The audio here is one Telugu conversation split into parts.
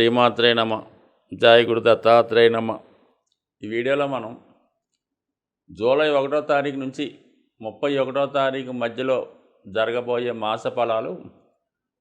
శ్రీమాత్రే నమ. జయ దత్తాత్రేయ నమ. ఈ వీడియోలో మనం జూలై ఒకటో తారీఖు నుంచి ముప్పై ఒకటో తారీఖు మధ్యలో జరగబోయే మాస ఫలాలు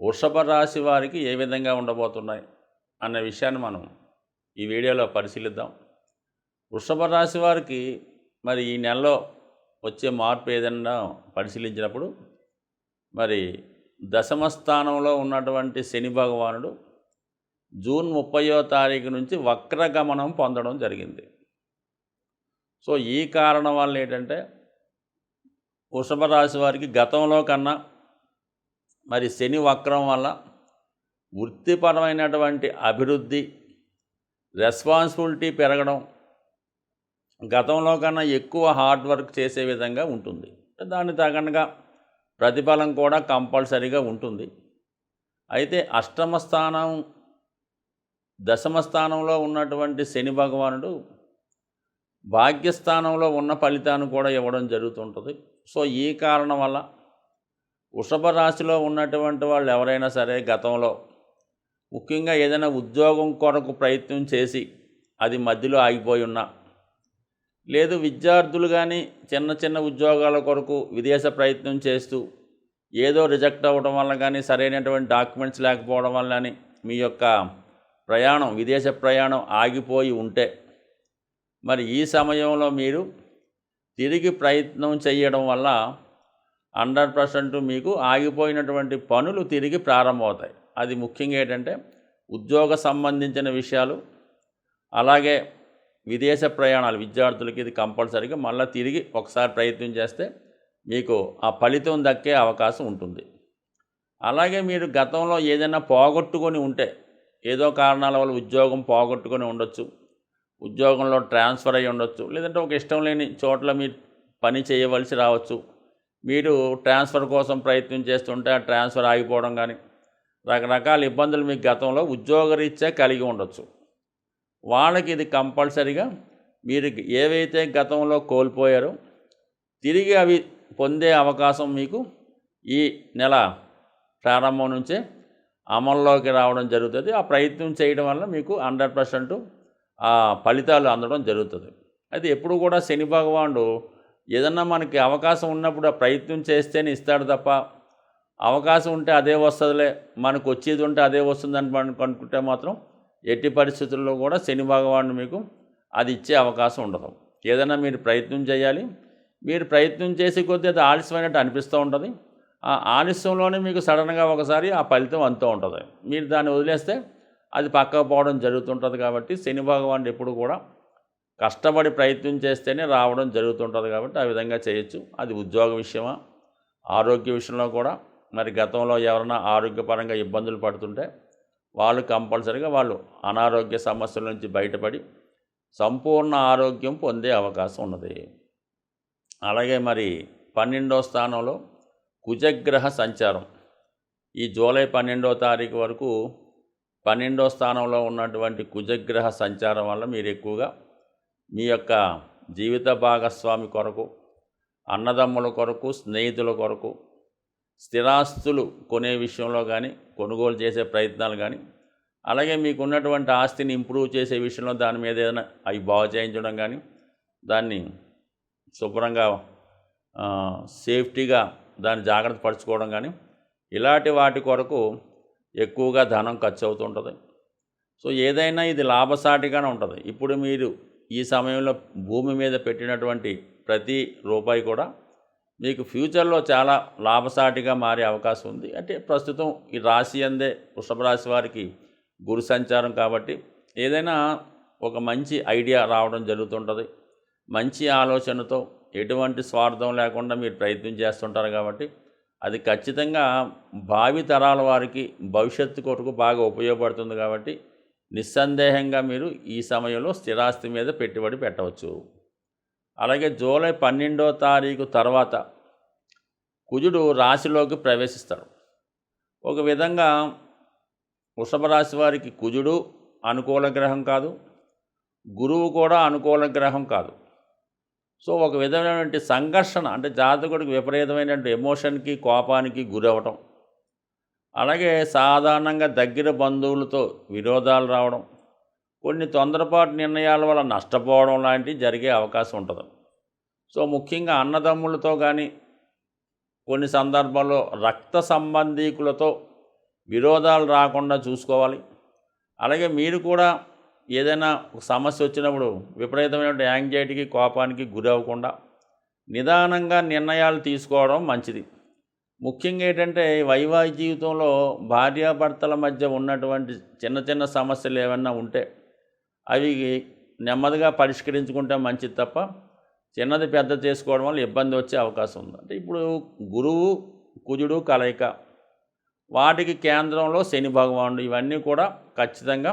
వృషభ రాశి వారికి ఏ విధంగా ఉండబోతున్నాయి అన్న విషయాన్ని మనం ఈ వీడియోలో పరిశీలిద్దాం. వృషభ రాశి వారికి మరి ఈ నెలలో వచ్చే మార్పు ఏదైనా పరిశీలించినప్పుడు మరి దశమ స్థానంలో ఉన్నటువంటి శని భగవానుడు జూన్ ముప్పయో తారీఖు నుంచి వక్రగమనం పొందడం జరిగింది. సో ఈ కారణం వల్ల ఏంటంటే వృషభ రాశి వారికి గతంలో కన్నా మరి శని వక్రం వల్ల వృత్తిపరమైనటువంటి అభివృద్ధి రెస్పాన్సిబిలిటీ పెరగడం గతంలో కన్నా ఎక్కువ హార్డ్ వర్క్ చేసే విధంగా ఉంటుంది. దానికి తగనగా ప్రతిఫలం కూడా కంపల్సరీగా ఉంటుంది. అయితే అష్టమ స్థానం దశమ స్థానంలో ఉన్నటువంటి శని భగవానుడు భాగ్యస్థానంలో ఉన్న ఫలితాన్ని కూడా ఇవ్వడం జరుగుతుంటుంది. సో ఈ కారణం వల్ల వృషభ రాశిలో ఉన్నటువంటి వాళ్ళు ఎవరైనా సరే గతంలో ముఖ్యంగా ఏదైనా ఉద్యోగం కొరకు ప్రయత్నం చేసి అది మధ్యలో ఆగిపోయి ఉన్నా లేదు విద్యార్థులు కానీ చిన్న చిన్న ఉద్యోగాల కొరకు విదేశ ప్రయత్నం చేస్తూ ఏదో రిజెక్ట్ అవ్వడం వల్ల కానీ సరైనటువంటి డాక్యుమెంట్స్ లేకపోవడం వల్ల కానీ మీ యొక్క ప్రయాణం విదేశ ప్రయాణం ఆగిపోయి ఉంటే మరి ఈ సమయంలో మీరు తిరిగి ప్రయత్నం చేయడం వల్ల హండ్రెడ్ పర్సెంట్ మీకు ఆగిపోయినటువంటి పనులు తిరిగి ప్రారంభమవుతాయి. అది ముఖ్యంగా ఏంటంటే ఉద్యోగ సంబంధించిన విషయాలు అలాగే విదేశ ప్రయాణాలు విద్యార్థులకి ఇది కంపల్సరీగా మళ్ళీ తిరిగి ఒకసారి ప్రయత్నం చేస్తే మీకు ఆ ఫలితం దక్కే అవకాశం ఉంటుంది. అలాగే మీరు గతంలో ఏదైనా పోగొట్టుకొని ఉంటే ఏదో కారణాల వల్ల ఉద్యోగం పోగొట్టుకొని ఉండొచ్చు ఉద్యోగంలో ట్రాన్స్ఫర్ అయ్యి ఉండొచ్చు లేదంటే ఒక ఇష్టం లేని చోట్ల మీరు పని చేయవలసి రావచ్చు. మీరు ట్రాన్స్ఫర్ కోసం ప్రయత్నం చేస్తుంటే ఆ ట్రాన్స్ఫర్ ఆగిపోవడం కానీ రకరకాల ఇబ్బందులు మీకు గతంలో ఉద్యోగరీత్యా కలిగి ఉండొచ్చు. వాళ్ళకి ఇది కంపల్సరీగా మీరు ఏవైతే గతంలో కోల్పోయారో తిరిగి అవి పొందే అవకాశం మీకు ఈ నెల ప్రారంభం నుంచే అమల్లోకి రావడం జరుగుతుంది. ఆ ప్రయత్నం చేయడం వల్ల మీకు హండ్రెడ్ పర్సెంట్ ఆ ఫలితాలు అందడం జరుగుతుంది. అయితే ఎప్పుడు కూడా శని భగవానుడు ఏదన్నా మనకి అవకాశం ఉన్నప్పుడు ఆ ప్రయత్నం చేస్తేనే ఇస్తాడు తప్ప అవకాశం ఉంటే అదే వస్తుందిలే మనకు వచ్చేది ఉంటే అదే వస్తుందని మనం అనుకుంటే మాత్రం ఎట్టి పరిస్థితుల్లో కూడా శని భగవానుడు మీకు అది ఇచ్చే అవకాశం ఉండదు. ఏదైనా మీరు ప్రయత్నం చేయాలి. మీరు ప్రయత్నం చేసే కొద్దీ అది ఆలస్యమైనట్టు అనిపిస్తూ ఉంటుంది. ఆలస్యంలోనే మీకు సడన్గా ఒకసారి ఆ ఫలితం అంతూ ఉంటుంది. మీరు దాన్ని వదిలేస్తే అది పక్కకు పోవడం జరుగుతుంటుంది కాబట్టి శని భగవానుడు ఎప్పుడు కూడా కష్టపడి ప్రయత్నం చేస్తేనే రావడం జరుగుతుంటుంది కాబట్టి ఆ విధంగా చేయొచ్చు. అది ఉద్యోగ విషయమా? ఆరోగ్య విషయంలో కూడా మరి గతంలో ఎవరైనా ఆరోగ్యపరంగా ఇబ్బందులు పడుతుంటే వాళ్ళు కంపల్సరిగా వాళ్ళు అనారోగ్య సమస్యల నుంచి బయటపడి సంపూర్ణ ఆరోగ్యం పొందే అవకాశం ఉన్నది. అలాగే మరి పన్నెండో స్థానంలో కుజగ్రహ సంచారం. ఈ జూలై పన్నెండో తారీఖు వరకు పన్నెండో స్థానంలో ఉన్నటువంటి కుజగ్రహ సంచారం వల్ల మీరు ఎక్కువగా మీ యొక్క జీవిత భాగస్వామి కొరకు అన్నదమ్ముల కొరకు స్నేహితుల కొరకు స్థిరాస్తులు కొనే విషయంలో కానీ కొనుగోలు చేసే ప్రయత్నాలు కానీ అలాగే మీకున్నటువంటి ఆస్తిని ఇంప్రూవ్ చేసే విషయంలో దాని మీద ఏదైనా అవి బాగు చేయించడం కానీ దాన్ని శుభ్రంగా సేఫ్టీగా దాన్ని జాగ్రత్త పరచుకోవడం కానీ ఇలాంటి వాటి కొరకు ఎక్కువగా ధనం ఖర్చు అవుతుంటుంది సో ఏదైనా ఇది లాభసాటిగానే ఉంటుంది. ఇప్పుడు మీరు ఈ సమయంలో భూమి మీద పెట్టినటువంటి ప్రతి రూపాయి కూడా మీకు ఫ్యూచర్లో చాలా లాభసాటిగా మారే అవకాశం ఉంది. అంటే ప్రస్తుతం ఈ రాశి అందే వృషభ రాశి వారికి గురు సంచారం కాబట్టి ఏదైనా ఒక మంచి ఐడియా రావడం జరుగుతుంటుంది. మంచి ఆలోచనతో ఎటువంటి స్వార్థం లేకుండా మీరు ప్రయత్నం చేస్తుంటారు కాబట్టి అది ఖచ్చితంగా భావి తరాల వారికి భవిష్యత్తు కొరకు బాగా ఉపయోగపడుతుంది కాబట్టి నిస్సందేహంగా మీరు ఈ సమయంలో స్థిరాస్తి మీద పెట్టుబడి పెట్టవచ్చు. అలాగే జూలై పన్నెండో తారీఖు తర్వాత కుజుడు రాశిలోకి ప్రవేశిస్తాడు. ఒక విధంగా వృషభ రాశి వారికి కుజుడు అనుకూల గ్రహం కాదు గురువు కూడా అనుకూల గ్రహం కాదు. సో ఒక విధమైనటువంటి సంఘర్షణ అంటే జాతకుడికి విపరీతమైనటువంటి ఎమోషన్కి కోపానికి గురవటం అలాగే సాధారణంగా దగ్గర బంధువులతో విరోధాలు రావడం. కొన్ని తొందరపాటు నిర్ణయాల వల్ల నష్టపోవడం లాంటివి జరిగే అవకాశం ఉంటుంది. సో ముఖ్యంగా అన్నదమ్ములతో కానీ కొన్ని సందర్భాల్లో రక్త సంబంధీకులతో విరోధాలు రాకుండా చూసుకోవాలి. అలాగే మీరు కూడా ఏదైనా ఒక సమస్య వచ్చినప్పుడు విపరీతమైన యాంగ్జైటీకి కోపానికి గురి అవ్వకుండా నిదానంగా నిర్ణయాలు తీసుకోవడం మంచిది. ముఖ్యంగా ఏంటంటే వైవాహిక జీవితంలో భార్యాభర్తల మధ్య ఉన్నటువంటి చిన్న చిన్న సమస్యలు ఏమన్నా ఉంటే అవి నెమ్మదిగా పరిష్కరించుకుంటే మంచిది తప్ప చిన్నది పెద్ద చేసుకోవడం వల్ల ఇబ్బంది వచ్చే అవకాశం ఉంది. అంటే ఇప్పుడు గురువు కుజుడు కలయిక వాటికి కేంద్రంలో శని భగవానుడు ఇవన్నీ కూడా ఖచ్చితంగా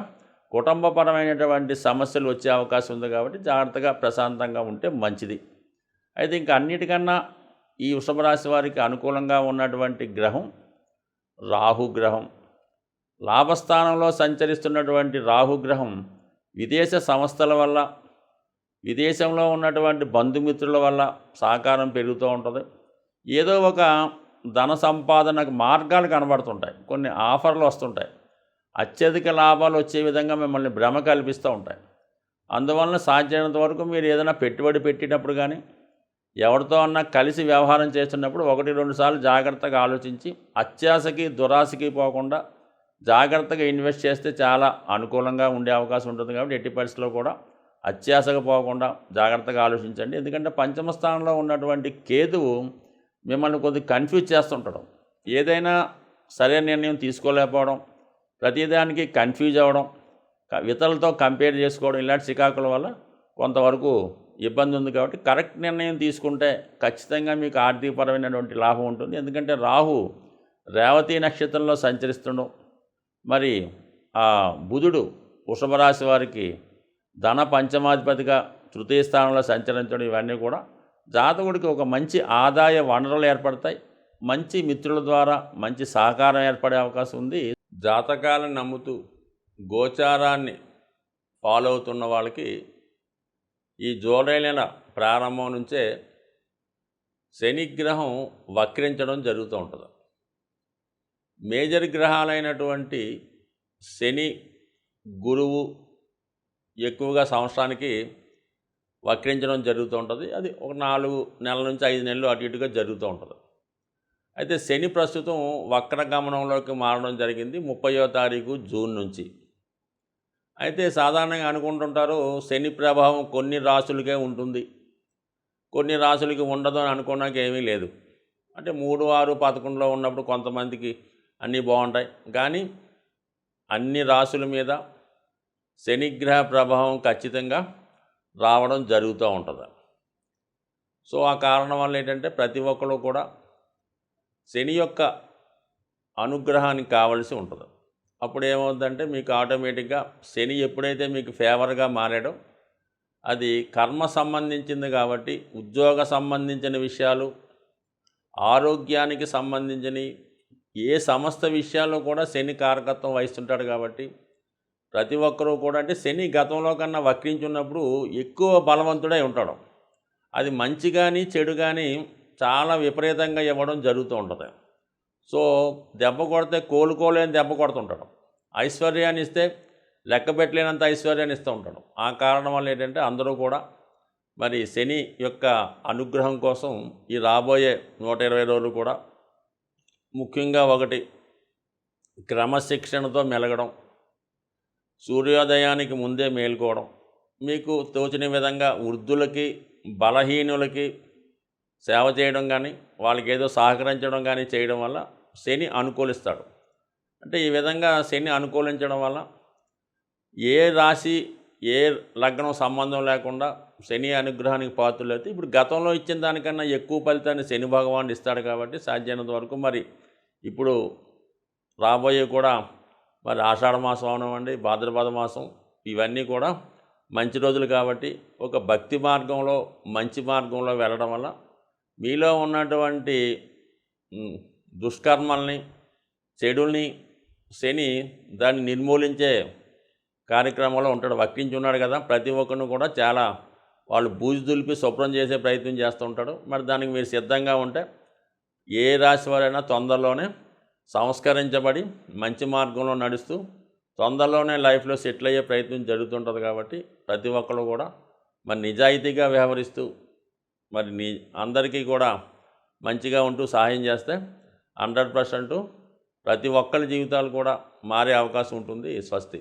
కుటుంబపరమైనటువంటి సమస్యలు వచ్చే అవకాశం ఉంది కాబట్టి జాగ్రత్తగా ప్రశాంతంగా ఉంటే మంచిది. అయితే ఇంకా అన్నిటికన్నా ఈ వృషభ రాశి వారికి అనుకూలంగా ఉన్నటువంటి గ్రహం రాహుగ్రహం లాభస్థానంలో సంచరిస్తున్నటువంటి రాహుగ్రహం విదేశ సంస్థల వల్ల విదేశంలో ఉన్నటువంటి బంధుమిత్రుల వల్ల సహకారం పెరుగుతూ ఉంటుంది. ఏదో ఒక ధన సంపాదనకు మార్గాలు కనబడుతుంటాయి. కొన్ని ఆఫర్లు వస్తుంటాయి. అత్యధిక లాభాలు వచ్చే విధంగా మిమ్మల్ని భ్రమ కల్పిస్తూ ఉంటాయి. అందువలన సాధ్యమైనంత వరకు మీరు ఏదైనా పెట్టుబడి పెట్టేటప్పుడు కానీ ఎవరితో అన్నా కలిసి వ్యవహారం చేస్తున్నప్పుడు ఒకటి రెండు సార్లు జాగ్రత్తగా ఆలోచించి అత్యాశకి దురాశకి పోకుండా జాగ్రత్తగా ఇన్వెస్ట్ చేస్తే చాలా అనుకూలంగా ఉండే అవకాశం ఉంటుంది కాబట్టి ఎట్టి పరిస్థితుల్లో కూడా అత్యాశగా పోకుండా జాగ్రత్తగా ఆలోచించండి. ఎందుకంటే పంచమ స్థానంలో ఉన్నటువంటి కేతువు మిమ్మల్ని కొద్దిగా కన్ఫ్యూజ్ చేస్తుంటడం. ఏదైనా సరైన నిర్ణయం తీసుకోలేకపోవడం ప్రతిదానికి కన్ఫ్యూజ్ అవ్వడం ఇతరులతో కంపేర్ చేసుకోవడం ఇలాంటి చికాకుల వల్ల కొంతవరకు ఇబ్బంది ఉంది కాబట్టి కరెక్ట్ నిర్ణయం తీసుకుంటే ఖచ్చితంగా మీకు ఆర్థికపరమైనటువంటి లాభం ఉంటుంది. ఎందుకంటే రాహు రేవతి నక్షత్రంలో సంచరిస్తుండడం మరి ఆ బుధుడు వృషభరాశి వారికి ధన పంచమాధిపతిగా తృతీయ స్థానంలో సంచరించడం ఇవన్నీ కూడా జాతకుడికి ఒక మంచి ఆదాయ వనరులు ఏర్పడతాయి. మంచి మిత్రుల ద్వారా మంచి సహకారం ఏర్పడే అవకాశం ఉంది. జాతకాలను నమ్ముతూ గోచారాన్ని ఫాలో అవుతున్న వాళ్ళకి ఈ జూలై నెల ప్రారంభం నుంచే శనిగ్రహం వక్రించడం జరుగుతూ ఉంటుంది. మేజర్ గ్రహాలైనటువంటి శని గురువు ఎక్కువగా సంవత్సరానికి వక్రించడం జరుగుతూ ఉంటుంది. అది ఒక నాలుగు నెలల నుంచి ఐదు నెలలు అటు ఇటుగా జరుగుతూ ఉంటుంది. అయితే శని ప్రస్తుతం వక్ర గమనంలోకి మారడం జరిగింది ముప్పయో తారీఖు జూన్ నుంచి. అయితే సాధారణంగా అనుకుంటుంటారు శని ప్రభావం కొన్ని రాసులకే ఉంటుంది. కొన్ని రాసులకి ఉండదు అని అనుకోవడానికి ఏమీ లేదు. అంటే మూడు ఆరు పదకొండులో ఉన్నప్పుడు కొంతమందికి అన్నీ బాగుంటాయి. కానీ అన్ని రాసుల మీద శనిగ్రహ ప్రభావం ఖచ్చితంగా రావడం జరుగుతూ ఉంటుంది. సో ఆ కారణం వల్ల ఏంటంటే ప్రతి ఒక్కరు కూడా శని యొక్క అనుగ్రహానికి కావలసి ఉంటుంది. అప్పుడు ఏమవుతుందంటే మీకు ఆటోమేటిక్గా శని ఎప్పుడైతే మీకు ఫేవర్గా మారాడో అది కర్మ సంబంధించింది కాబట్టి ఉద్యోగ సంబంధించిన విషయాలు ఆరోగ్యానికి సంబంధించిన ఏ సమస్త విషయాల్లో కూడా శని కారకత్వం వహిస్తుంటాడు కాబట్టి ప్రతి ఒక్కరూ కూడా అంటే శని గతంలో కన్నా వక్రించున్నప్పుడు ఎక్కువ బలవంతుడై ఉంటాడు. అది మంచి కానీ చెడు కానీ చాలా విపరీతంగా ఇవ్వడం జరుగుతూ ఉంటుంది. సో దెబ్బ కొడితే కోలుకోలేని దెబ్బ కొడుతుంటాడు. ఐశ్వర్యాన్ని ఇస్తే లెక్క పెట్టలేనంత ఐశ్వర్యాన్ని ఇస్తూ ఉంటాడు. ఆ కారణం వల్ల ఏంటంటే అందరూ కూడా మరి శని యొక్క అనుగ్రహం కోసం ఈ రాబోయే నూట ఇరవై రోజులు కూడా ముఖ్యంగా ఒకటి క్రమశిక్షణతో మెలగడం సూర్యోదయానికి ముందే మేల్కోవడం మీకు తోచిన విధంగా వృద్ధులకి బలహీనులకి సేవ చేయడం కానీ వాళ్ళకి ఏదో సహకరించడం కానీ చేయడం వల్ల శని అనుకూలిస్తాడు. అంటే ఈ విధంగా శని అనుకూలించడం వల్ల ఏ రాశి ఏ లగ్నం సంబంధం లేకుండా శని అనుగ్రహానికి పాత్రలు అయితే ఇప్పుడు గతంలో ఇచ్చిన దానికన్నా ఎక్కువ ఫలితాన్ని శని భగవానుడు ఇస్తాడు కాబట్టి సాధ్యమైనంత వరకు మరి ఇప్పుడు రాబోయే కూడా మరి ఆషాఢ మాసం అవనివ్వండి భాద్రపద మాసం ఇవన్నీ కూడా మంచి రోజులు కాబట్టి ఒక భక్తి మార్గంలో మంచి మార్గంలో వెళ్ళడం వల్ల మీలో ఉన్నటువంటి దుష్కర్మల్ని చెడుల్ని శని దాన్ని నిర్మూలించే కార్యక్రమంలో ఉంటాడు వక్కించి ఉన్నాడు కదా. ప్రతి ఒక్కరిని కూడా చాలా వాళ్ళు బూజు దులిపి శుభ్రం చేసే ప్రయత్నం చేస్తూ ఉంటాడు. మరి దానికి మీరు సిద్ధంగా ఉంటే ఏ రాశి వారైనా తొందరలోనే సంస్కరించబడి మంచి మార్గంలో నడుస్తూ తొందరలోనే లైఫ్లో సెటిల్ అయ్యే ప్రయత్నం జరుగుతుంటుంది కాబట్టి ప్రతి ఒక్కరు కూడా మరి నిజాయితీగా వ్యవహరిస్తూ మరి నీ అందరికీ కూడా మంచిగా ఉంటూ సహాయం చేస్తే హండ్రెడ్ పర్సెంట్ ప్రతి ఒక్కరి జీవితాలు కూడా మారే అవకాశం ఉంటుంది. స్వస్తి.